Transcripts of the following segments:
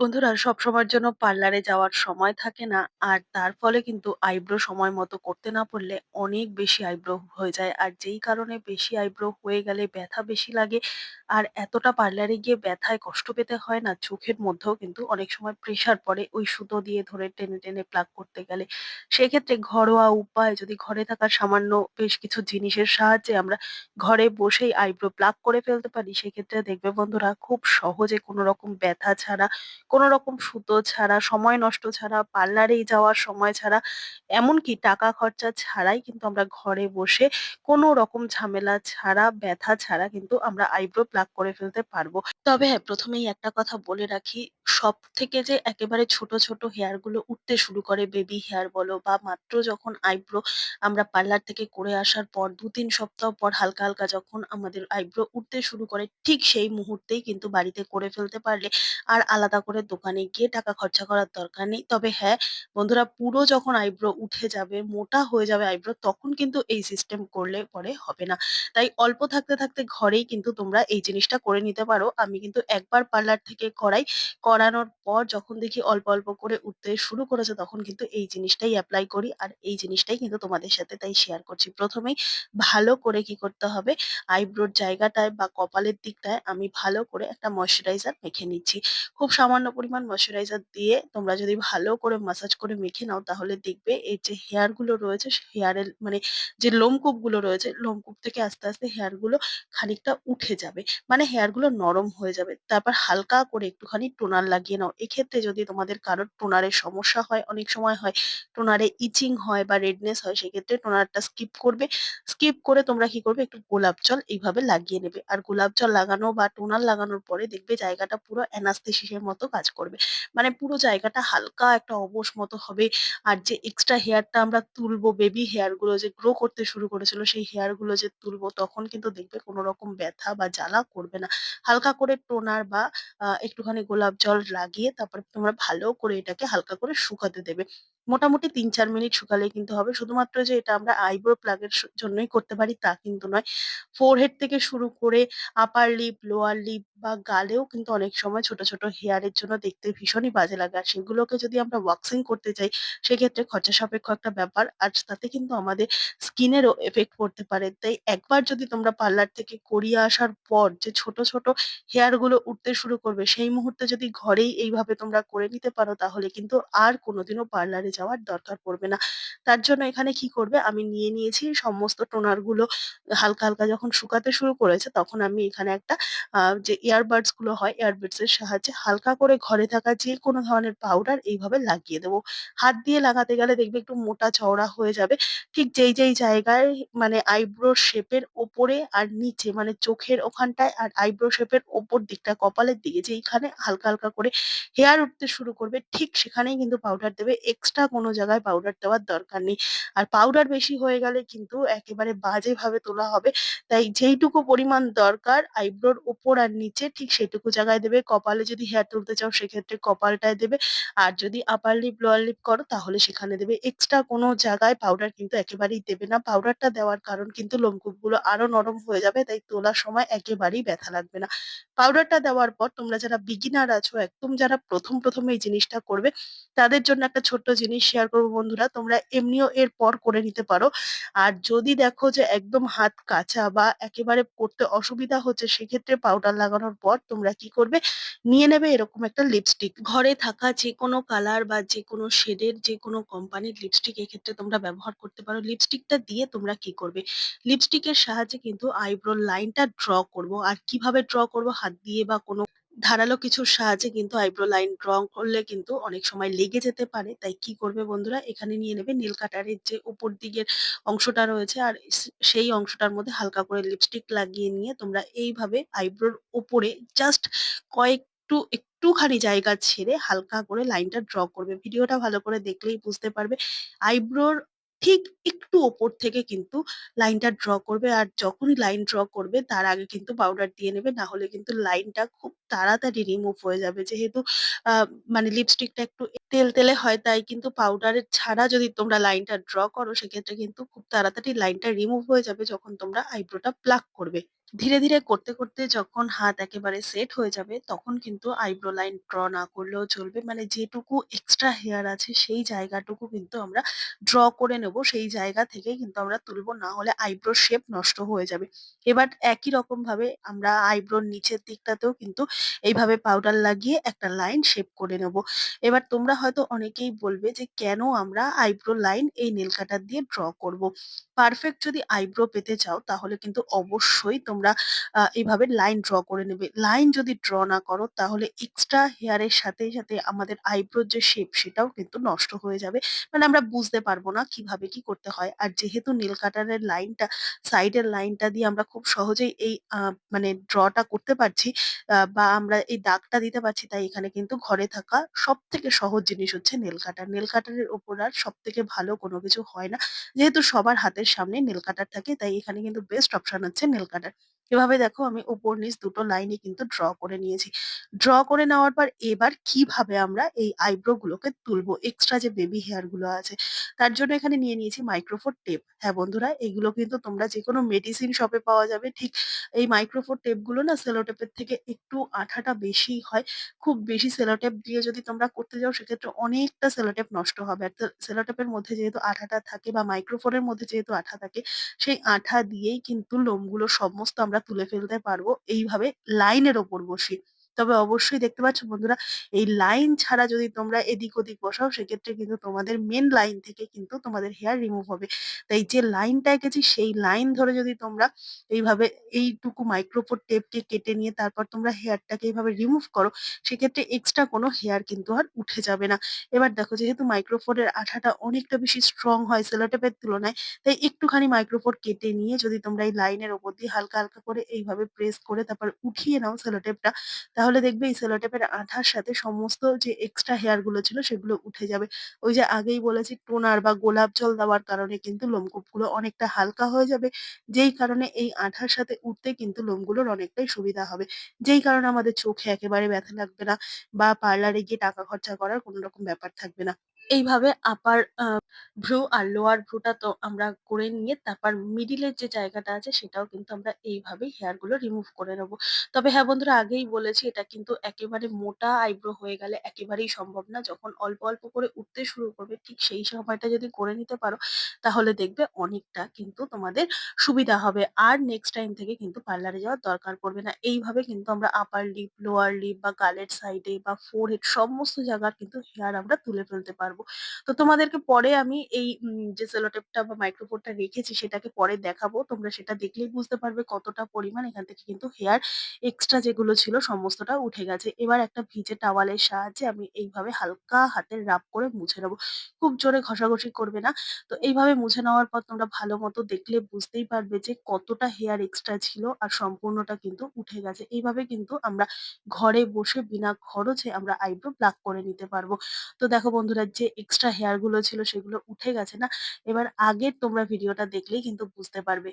বন্ধুরা সবসময়ের জন্য পার্লারে যাওয়ার সময় থাকে না। আর তার ফলে কিন্তু আইব্রো সময় মতো করতে না পারলে অনেক বেশি আইব্রো হয়ে যায়। আর যেই কারণে বেশি আইব্রো হয়ে গেলে ব্যথা বেশি লাগে। আর এতটা পার্লারে গিয়ে ব্যথায় কষ্ট পেতে হয় না, চোখের মধ্যেও কিন্তু অনেক সময় প্রেশার পড়ে ওই সুতো দিয়ে ধরে টেনে, টেনে প্লাক করতে গেলে। সেক্ষেত্রে ঘরোয়া উপায় যদি ঘরে থাকা সামান্য বেশ কিছু জিনিসের সাহায্যে আমরা ঘরে বসেই আইব্রো প্লাক করে ফেলতে পারি, সেক্ষেত্রে দেখবে বন্ধুরা খুব সহজে কোনো রকম ব্যথা ছাড়া কোনো রকম সুতো ছাড়া, সময় নষ্ট ছাড়া, পার্লারেই যাওয়ার সময় ছাড়া, এমনকি টাকা খরচা ছাড়াই কিন্তু আমরা ঘরে বসে কোনো রকম ঝামেলা ছাড়া, ব্যথা ছাড়া কিন্তু আমরা আইব্রো প্লাক করে ফেলতে পারব। তবে হ্যাঁ, ১ম এই একটা কথা বলে রাখি, সবথেকে যে একেবারে ছোট, ছোট হেয়ারগুলো উঠতে শুরু করে, বেবি হেয়ার বলো বা মাত্র যখন আইব্রো আমরা পার্লার থেকে করে আসার পর ২-৩ সপ্তাহ পর হালকা, হালকা যখন আমাদের আইব্রো উঠতে শুরু করে, ঠিক সেই মুহূর্তেই কিন্তু বাড়িতে করে ফেলতে পারলে আর আলাদা করে দোকানে গিয়ে টাকা খরচা করার দরকার নেই। তবে হ্যাঁ, বন্ধুরা পুরো যখন আইব্রো উঠে যাবে, মোটা হয়ে যাবে আইব্রো তখন কিন্তু এই সিস্টেম করলে পরে হবে না। তাই অল্প থাকতে, থাকতে ঘরেই কিন্তু তোমরা এই জিনিসটা করে নিতে পারো। আমি কিন্তু একবার পার্লার থেকে করাই। করানোর পর যখন দেখি অল্প, অল্প করে উঠতে শুরু করেছে তখন কিন্তু এই জিনিসটাই অ্যাপ্লাই করি। আর এই জিনিসটাই কিন্তু তোমাদের সাথে তাই শেয়ার করছি। ১ম এই ভালো করে কি করতে হবে, আইব্রোর জায়গাটায় বা কপালের দিকটায় আমি ভালো করে একটা ময়েশ্চারাইজার মেখে নিচ্ছি। খুব সামান্য পরিমাণ ময়েশ্চারাইজার দিয়ে তোমরা যদি ভালো করে মাসাজ করে মেখে নাও তাহলে দেখবে এই যে হেয়ারগুলো রয়েছে হেয়ার এর মানে যে লোমকূপগুলো রয়েছে লোমকূপ থেকে আস্তে, আস্তে হেয়ারগুলো খানিকটা উঠে যাবে। মানে হেয়ারগুলো নরম হয়ে যাবে। তারপর হালকা করে একটুখানি টোনার লাগিয়ে নাও। এক্ষেত্রে যদি তোমাদের কারোর টোনারের সমস্যা হয়, অনেক সময় হয় টোনারে ইচিং হয় বা রেডনেস হয় সেক্ষেত্রে টোনারটা স্কিপ করবে। স্কিপ করে তোমরা কি করবে একটু গোলাপ জল এইভাবে লাগিয়ে নেবে। আর গোলাপ জল লাগানো বা টোনার লাগানোর পরে দেখবে জায়গাটা পুরো অ্যানাস্থেসিস এর মতো কাজ করবে। মানে পুরো জায়গাটা হালকা একটা অবশ মতো হবে। আর যে এক্সট্রা হেয়ারটা আমরা তুলবো, বেবি হেয়ারগুলো যে গ্রো করতে শুরু করেছিল সেই হেয়ারগুলো যে তুলবো তখন কিন্তু দেখবে কোনো রকম ব্যথা বা জ্বালা করবে না। হালকা করে টোনার বা একটুখানি গোলাপ জল লাগিয়ে তারপর তোমরা ভালো করে এটাকে হালকা করে শুকাতে দেবে। মোটামুটি ৩-৪ মিনিট শুকালেই কিন্তু হবে। শুধুমাত্র যে এটা আমরা আইব্রো প্লাগ এর জন্যই করতে পারি তা কিন্তু নয়। ফোরহেড থেকে শুরু করে আপার লিপ, লোয়ার লিপ বা গালেও কিন্তু অনেক সময় ছোট, ছোট হেয়ার এর জন্য দেখতে ভীষণই বাজে লাগে। আর সেগুলোকে যদি আমরা ওয়াক্সিং করতে চাই সেক্ষেত্রে খরচা সাপেক্ষ একটা ব্যাপার। আর তাতে কিন্তু আমাদের স্কিন এরও এফেক্ট পড়তে পারে। তাই একবার যদি তোমরা পার্লার থেকে করিয়ে আসার পর যে ছোট, ছোট হেয়ারগুলো উঠতে শুরু করবে সেই মুহূর্তে যদি ঘরেই এইভাবে তোমরা করে নিতে পারো তাহলে কিন্তু আর কোনদিনও পার্লারে যাওয়ার দরকার পড়বে না। তার জন্য এখানে কি করবে আমি নিয়ে নিয়েছি সমস্ত টোনারগুলো হালকা, হালকা যখন শুকাতে শুরু করেছে তখন আমি এখানে একটা যে ইয়ারবাডসগুলো হয় ইয়ারবাডস এর সাহায্যে হালকা করে ঘরে থাকা যেকোনো ধরনের পাউডার এইভাবে লাগিয়ে দেবো। হাত দিয়ে লাগাতে গেলে দেখবে একটু মোটা চওড়া হয়ে যাবে। ঠিক যেই, যেই জায়গায় মানে আইব্রোর শেপের ওপরে আর নিচে মানে চোখের ওখানটায় আর আইব্রো শেপের ওপর দিকটা কপালের দিকে যেইখানে হালকা, হালকা করে হেয়ার উঠতে শুরু করবে ঠিক সেখানেই কিন্তু পাউডার দেবে। এক্সট্রা কোনো জায়গায় পাউডার দেওয়ার দরকার নেই। আর পাউডার বেশি হয়ে গেলে কিন্তু একেবারে বাজেভাবে তোলা হবে। তাই যেইটুকু পরিমাণ দরকার আইব্রোর উপর আর নিচে ঠিক সেইটুকু জায়গায় দেবে। কপালে যদি হেয়ার তুলতে চাও সেক্ষেত্রে কপালটায় দেবে। আর যদি আপার লিপ, লোয়ার লিপ করো তাহলে সেখানে দেবে। এক্সট্রা কোনো জায়গায় পাউডার কিন্তু একেবারেই দেবে না। পাউডারটা দেওয়ার কারণ কিন্তু লোমকূপগুলো আরও নরম হয়ে যাবে তাই তোলার সময় একেবারেই ব্যথা লাগবে না। পাউডারটা দেওয়ার পর তোমরা যারা বিগিনার আছো একদম যারা ১ম, ১ম এই জিনিসটা করবে তাদের জন্য একটা ছোট্ট জিনিস শেয়ার করব বন্ধুরা। তোমরা এমনিও এরপর করে নিতে পারো। আর যদি দেখো যে একদম হাত কাঁচা বা একেবারে করতে অসুবিধা হচ্ছে, সেক্ষেত্রে পাউডার লাগানোর পর তোমরা কি করবে নিয়ে নেবে এরকম একটা লিপস্টিক। ঘরে থাকা যেকোনো কালার বা যেকোনো শেডের যে কোনো কোম্পানির লিপস্টিক এক্ষেত্রে তোমরা ব্যবহার করতে পারো। লিপস্টিকটা দিয়ে তোমরা কি করবে? লিপস্টিকের সাহায্যে কিন্তু আইব্রোর লাইনটা ড্র করব। আর কীভাবে ড্র করব? হাত দিয়ে বা কোনো ধারালো কিছুর সাহায্যে কিন্তু আইব্রো লাইন ড্র করলে কিন্তু অনেক সময় লেগে যেতে পারে। তাই কি করবে বন্ধুরা? এখানে নিয়ে নেবে নেল কাটারের যে উপর দিকের অংশটা রয়েছে আর সেই অংশটার মধ্যে হালকা করে লিপস্টিক লাগিয়ে নিয়ে তোমরা এইভাবে আইব্রোর উপরে জাস্ট কয়েকটু, একটুখানি জায়গা ছেড়ে হালকা করে লাইনটা ড্র করবে। ভিডিওটা ভালো করে দেখলেই বুঝতে পারবে। আইব্রোর ঠিক একটু ওপর থেকে কিন্তু লাইনটা ড্র করবে। আর যখনই লাইন ড্র করবে, তার আগে কিন্তু পাউডার দিয়ে নেবে। না হলে কিন্তু লাইনটা খুব তাড়াতাড়ি রিমুভ হয়ে যাবে। যেহেতু মানে লিপস্টিকটা একটু তেল তেলে হয়, তাই কিন্তু পাউডারের ছাড়া যদি তোমরা লাইনটা ড্র করো, সেক্ষেত্রে কিন্তু খুব তাড়াতাড়ি লাইনটা রিমুভ হয়ে যাবে যখন তোমরা আইব্রোটা প্লাক করবে। ধীরে, ধীরে করতে, করতে যখন হাত একেবারে সেট হয়ে যাবে, তখন কিন্তু আইব্রো লাইন ড্র না করলেও চলবে। মানে যেটুকু এক্সট্রা হেয়ার আছে সেই জায়গাটুকু কিন্তু আমরা ড্র করে নেব। সেই জায়গা থেকেই কিন্তু আমরা তুলব। না হলে আইব্রো শেপ নষ্ট হয়ে যাবে। এবার একই রকমভাবে আমরা আইব্রোর নিচের দিকটাতেও কিন্তু এইভাবে পাউডার লাগিয়ে একটা লাইন শেপ করে নেব। এবার তোমরা হয়তো অনেকেই বলবে যে, "কেন আমরা আইব্রো লাইন এই নেল কাটার দিয়ে ড্র করব?" পারফেক্ট যদি আইব্রো পেতে চাও তাহলে কিন্তু অবশ্যই তোমরা আ এভাবে লাইন ড্র করে নেবে। লাইন যদি ড্র না করো তাহলে এক্সট্রা হেয়ার এর সাথে, সাথে আমাদের আইব্রোর যে শেপ সেটাও কিন্তু নষ্ট হয়ে যাবে। মানে আমরা বুঝতে পারব না কীভাবে কি করতে হয়। আর যেহেতু নেল কাটারের লাইনটা সাইডের লাইনটা দিয়ে আমরা খুব সহজেই এই মানে ড্রটা করতে পারছি বা আমরা এই দাগটা দিতে পারছি তাই এখানে কিন্তু ঘরে থাকা সব থেকে সহজ জিনিস হচ্ছে নেল কাটার। নেল কাটারের উপর আর সবথেকে ভালো কোনো কিছু হয় না। যেহেতু সবার হাতের সামনে নেল কাটার থাকে তাই এখানে কিন্তু বেস্ট অপশন হচ্ছে নেল কাটার। এভাবে দেখো আমি উপর নিচ দুটো লাইনই কিন্তু ড্র করে নিয়েছি। ড্র করে নেওয়ার পর এবার কীভাবে আমরা এই আইব্রো গুলোকে তুলবো? এক্সট্রা যে বেবি হেয়ারগুলো আছে। তার জন্য এখানে নিয়ে নিয়েছি মাইক্রোফোর টেপ। হ্যাঁ বন্ধুরা এগুলো কিন্তু তোমরা যেকোনো মেডিসিন শপে পাওয়া যাবে। ঠিক এই মাইক্রোফোর টেপগুলো না সেলো টেপের থেকে একটু আঠাটা বেশিই হয়। খুব বেশি সেলো টেপ দিয়ে যদি তোমরা করতে যাও সেক্ষেত্রে অনেকটা সেলো টেপ নষ্ট হবে। আর তে সেলো টেপের মধ্যে যেহেতু আঠাটা থাকে বা মাইক্রোফোনের মধ্যে যেহেতু আঠা থাকে, সেই আঠা দিয়েই কিন্তু লোমগুলো সমস্ত আমরা তুলে ফেলতে পারব এইভাবে লাইনের ওপর বসিয়ে। তবে অবশ্যই দেখতে পাচ্ছ বন্ধুরা এই লাইন ছাড়া যদি তোমরা এদিক ওদিক বসাও সেক্ষেত্রে কিন্তু তোমাদের মেইন লাইন থেকে কিন্তু তোমাদের হেয়ার রিমুভ হবে। তাই যে লাইনটা এঁকেছি সেই লাইন ধরে যদি তোমরা এইভাবে এইটুকু মাইক্রোফোর টেপকে কেটে নিয়ে তারপর তোমরা হেয়ারটাকে এইভাবে রিমুভ করো, সেক্ষেত্রে এক্সট্রা কোনো হেয়ার কিন্তু আর উঠে যাবে না। এবার দেখো যেহেতু মাইক্রোফোনের আঠাটা অনেকটা বেশি স্ট্রং হয় সেলো টেপের তুলনায়, তাই একটুখানি মাইক্রোফোর কেটে নিয়ে যদি তোমরা এই লাইনের ওপর দিয়ে হালকা, হালকা করে এইভাবে প্রেস করে তারপর উঠিয়ে নাও সেলো টেপটা, তাহলে দেখবে এই সেলো টেপের আঠার সাথে সমস্ত যে এক্সট্রা হেয়ারগুলো ছিল সেগুলো উঠে যাবে। ওই যে আগেই বলেছি টোনার বা গোলাপ জল দেওয়ার কারণে কিন্তু লোমকূপগুলো অনেকটা হালকা হয়ে যাবে। যেই কারণে এই আঠার সাথে উঠতে কিন্তু লোমগুলোর অনেকটাই সুবিধা হবে। যেই কারণে আমাদের চোখে একেবারে ব্যথা লাগবে না বা পার্লারে গিয়ে টাকা খরচা করার কোনো রকম ব্যাপার থাকবে না। এইভাবে আপার ভ্রু আর লোয়ার ভ্রুটা তো আমরা করে নিয়ে তারপর মিডিলের যে জায়গাটা আছে সেটাও কিন্তু আমরা এইভাবেই হেয়ারগুলো রিমুভ করে নেব। তবে হ্যাঁ বন্ধুরা আগেই বলেছি এটা কিন্তু একেবারে মোটা আইব্রো হয়ে গেলে একেবারেই সম্ভব না। যখন অল্প, অল্প করে উঠতে শুরু করবে ঠিক সেই সময়টা যদি করে নিতে পারো তাহলে দেখবে অনেকটা কিন্তু তোমাদের সুবিধা হবে। আর নেক্সট টাইম থেকে কিন্তু পার্লারে যাওয়ার দরকার পড়বে না। এইভাবে কিন্তু আমরা আপার লিপ, লোয়ার লিপ বা গালের সাইডে বা ফোরহেড সমস্ত জায়গার কিন্তু হেয়ার আমরা তুলে ফেলতে পারব। তো তোমাদেরকে পরে আমি এই যে সেলো টেপটা বা মাইক্রোফোনটা রেখেছি সেটাকে পরে দেখাবো। তোমরা সেটা দেখলেই বুঝতে পারবে কতটা পরিমাণ এখান থেকে কিন্তু হেয়ার এক্সট্রা যেগুলো ছিল সমস্তটা উঠে গেছে। এবার একটা ভিজে টাওয়ালের সাহায্যে আমি এইভাবে হালকা হাতে রাব করে মুছে নেব। খুব জোরে ঘষাঘষি করবে না। তো এইভাবে মুছে নেওয়ার পর তোমরা ভালো মতো দেখলে বুঝতেই পারবে যে কতটা হেয়ার এক্সট্রা ছিল আর সম্পূর্ণটা কিন্তু উঠে গেছে। এইভাবে কিন্তু আমরা ঘরে বসে বিনা খরচে আমরা আইব্রো প্লাক করে নিতে পারব। তো দেখো বন্ধুরা, যে এক্সট্রা হেয়ারগুলো ছিল সেগুলো উঠে গেছে না? এবার আগের তোমরা ভিডিওটা দেখলেই কিন্তু বুঝতে পারবে।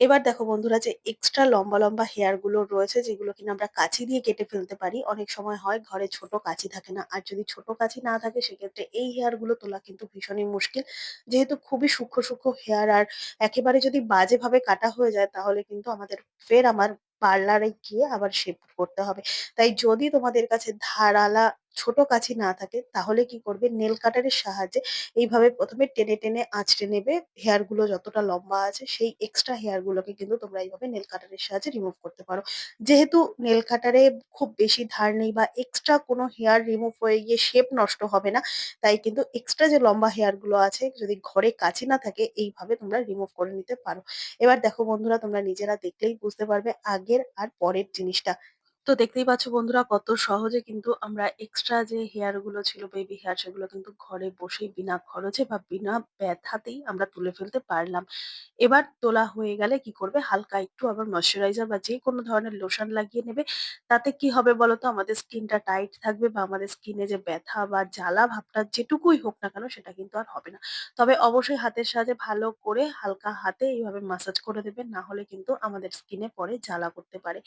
এবার দেখো বন্ধুরা যে এক্সট্রা লম্বা, লম্বা হেয়ারগুলো রয়েছে যেগুলো কিনা আমরা কাঁচি দিয়ে কেটে ফেলতে পারি। অনেক সময় হয় ঘরে ছোট কাঁচি থাকে না। আর যদি ছোট কাঁচি না থাকে সেক্ষেত্রে এই হেয়ারগুলো তোলা কিন্তু ভীষণই মুশকিল। যেহেতু খুবই সূক্ষ্ম, সূক্ষ্ম হেয়ার আর একেবারে যদি বাজেভাবে কাটা হয়ে যায় তাহলে কিন্তু আমাদের ফের আমার পার্লারে গিয়ে আবার শেভ করতে হবে। তাই যদি তোমাদের কাছে ধারালা ছোট কাঁচি না থাকে তাহলে কি করবে নেল কাটারের সাহায্যে এইভাবে প্রথমে টেনে, টেনে আঁচড়ে নেবে হেয়ারগুলো যতটা লম্বা আছে সেই এক্সট্রা হেয়ার গুলোকে কিন্তু তোমরা এইভাবে নেল কাটারের সাহায্যে রিমুভ করতে পারো। যেহেতু নেল কাটারে খুব বেশি ধার নেই বা এক্সট্রা কোনো হেয়ার রিমুভ হয়ে গিয়ে শেপ নষ্ট হবে না। তাই কিন্তু এক্সট্রা যে লম্বা হেয়ারগুলো আছে যদি ঘরে কাঁচি না থাকে এইভাবে তোমরা রিমুভ করে নিতে পারো। এবার দেখো বন্ধুরা তোমরা নিজেরা দেখলেই বুঝতে পারবে আগের আর পরের জিনিসটা। তো দেখতেই পাচ্ছ বন্ধুরা কত সহজে কিন্তু আমরা এক্সট্রা যে হেয়ারগুলো ছিল বেবি হেয়ার সেগুলো কিন্তু ঘরে বসেই বিনা খরচে বা বিনা ব্যথাতেই আমরা তুলে ফেলতে পারলাম। এবার তোলা হয়ে গেলে কি করবে হালকা একটু আবার ময়েশ্চারাইজার বা যেকোনো ধরনের লোশন লাগিয়ে নেবে। তাতে কি হবে বলতো আমাদের স্কিনটা টাইট থাকবে বা আমাদের স্কিনে যে ব্যথা বা জ্বালা ভাবটা যেটুকুই হোক না কেন সেটা কিন্তু আর হবে না। তবে অবশ্যই হাতের সাহায্যে ভালো করে হালকা হাতে এইভাবে মাসাজ করে দেবে না হলে কিন্তু আমাদের স্কিনে পরে জ্বালা করতে পারে।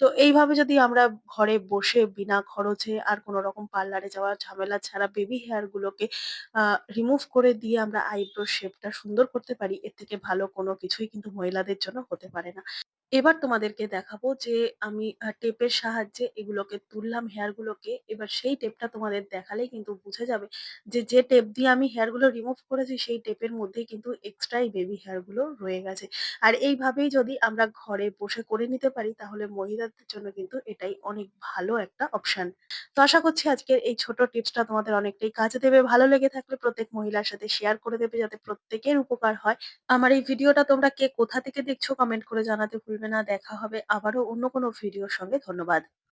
তো এইভাবে যদি আমরা ঘরে বসে বিনা খরচে আর কোনো রকম পার্লারে যাওয়ার ঝামেলা ছাড়া বেবি হেয়ার গুলোকে আহ রিমুভ করে দিয়ে আমরা আইব্রো শেপটা সুন্দর করতে পারি, এর থেকে ভালো কোনো কিছুই কিন্তু মহিলাদের জন্য হতে পারে না। এবার তোমাদেরকে দেখাবো যে আমি টেপের সাহায্যে এগুলোকে তুললাম হেয়ার গুলোকে। এবার সেই টেপটা তোমাদের দেখালেই কিন্তু বুঝে যাবে যে, যে টেপ দিয়ে আমি হেয়ারগুলো রিমুভ করেছি সেই টেপের মধ্যেই কিন্তু এক্সট্রা বেবি হেয়ারগুলো রয়ে গেছে। আর এইভাবেই যদি আমরা ঘরে বসে করে নিতে পারি তাহলে মহিলাদের জন্য কিন্তু এটাই অনেক ভালো একটা অপশন। তো আশা করছি আজকের এই ছোট টিপসটা তোমাদের অনেকটাই কাজে দেবে। ভালো লেগে থাকলে প্রত্যেক মহিলার সাথে শেয়ার করে দেবে যাতে প্রত্যেকের উপকার হয়। আমার এই ভিডিওটা তোমরা কে কোথা থেকে দেখছ কমেন্ট করে জানাতে ভুলবে না। দেখা হবে আবারও অন্য কোনো ভিডিওর সঙ্গে। ধন্যবাদ।